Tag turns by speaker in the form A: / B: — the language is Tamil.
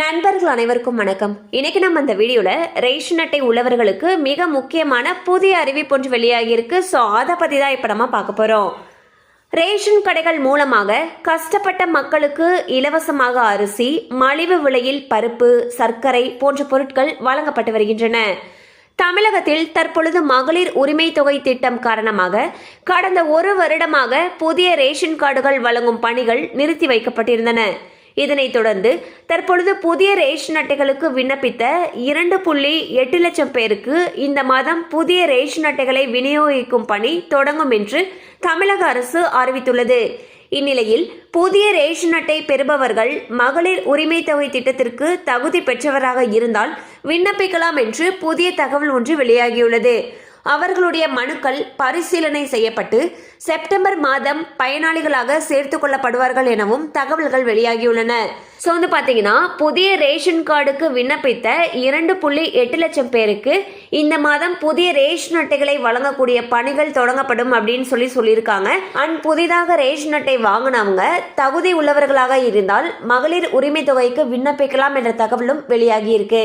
A: நண்பர்கள் அனைவருக்கும் வணக்கம். இன்னைக்கு நம்ம இந்த வீடியோல ரேஷன் அட்டை உள்ளவர்களுக்கு மிக முக்கியமான புதிய அறிவிப்பு ஒன்று வெளியாகியிருக்கு. ஸோ அதை பத்தி தான் இப்போ நம்ம பார்க்க போறோம். ரேஷன் கடைகள் மூலமாக கஷ்டப்பட்ட மக்களுக்கு இலவசமாக அரிசி மலிவு விலையில் பருப்பு சர்க்கரை போன்ற பொருட்கள் வழங்கப்பட்டு வருகின்றன. தமிழகத்தில் தற்பொழுது மகளிர் உரிமை தொகை திட்டம் காரணமாக கடந்த ஒரு வருடமாக புதிய ரேஷன் கார்டுகள் வழங்கும் பணிகள் நிறுத்தி வைக்கப்பட்டிருந்தன. இதனைத் தொடர்ந்து தற்பொழுது புதிய ரேஷன் அட்டைகளுக்கு விண்ணப்பித்த இரண்டு புள்ளி எட்டு லட்சம் பேருக்கு இந்த மாதம் புதிய ரேஷன் அட்டைகளை விநியோகிக்கும் பணி தொடங்கும் என்று தமிழக அரசு அறிவித்துள்ளது. இந்நிலையில் புதிய ரேஷன் அட்டை பெறுபவர்கள் மகளிர் உரிமை தொகை திட்டத்திற்கு தகுதி பெற்றவராக இருந்தால் விண்ணப்பிக்கலாம் என்று புதிய தகவல் ஒன்று வெளியாகியுள்ளது. அவர்களுடைய மனுக்கள் பரிசீலனை செய்யப்பட்டு செப்டம்பர் மாதம் பயனாளிகளாக சேர்த்துக் கொள்ளப்படுவார்கள் எனவும் தகவல்கள் வெளியாகியுள்ளன. ஸோ வந்து பார்த்தீங்கன்னா புதிய ரேஷன் கார்டுக்கு விண்ணப்பித்த இரண்டு புள்ளி எட்டு லட்சம் பேருக்கு இந்த மாதம் புதிய ரேஷன் அட்டைகளை வழங்கக்கூடிய பணிகள் தொடங்கப்படும் அப்படின்னு சொல்லி சொல்லியிருக்காங்க. அண்ட் புதிதாக ரேஷன் அட்டை வாங்கினவங்க தகுதி உள்ளவர்களாக இருந்தால் மகளிர் உரிமை தொகைக்கு விண்ணப்பிக்கலாம் என்ற தகவலும் வெளியாகி இருக்கு.